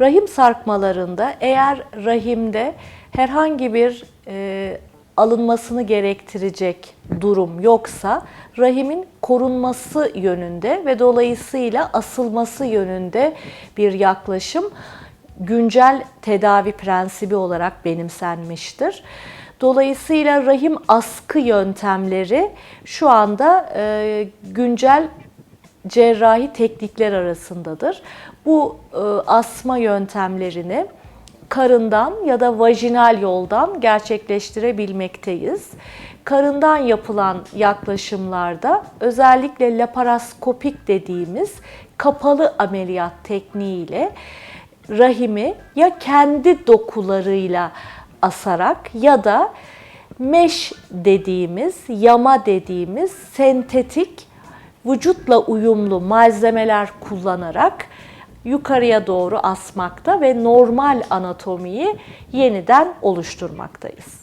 Rahim sarkmalarında eğer rahimde herhangi bir e, alınmasını gerektirecek durum yoksa rahimin korunması yönünde ve dolayısıyla asılması yönünde bir yaklaşım güncel tedavi prensibi olarak benimsenmiştir. Dolayısıyla rahim askı yöntemleri şu anda e, güncel cerrahi teknikler arasındadır. Bu e, asma yöntemlerini karından ya da vajinal yoldan gerçekleştirebilmekteyiz. Karından yapılan yaklaşımlarda özellikle laparoskopik dediğimiz kapalı ameliyat tekniğiyle rahimi ya kendi dokularıyla asarak ya da mesh dediğimiz, yama dediğimiz sentetik vücutla uyumlu malzemeler kullanarak yukarıya doğru asmakta ve normal anatomiyi yeniden oluşturmaktayız.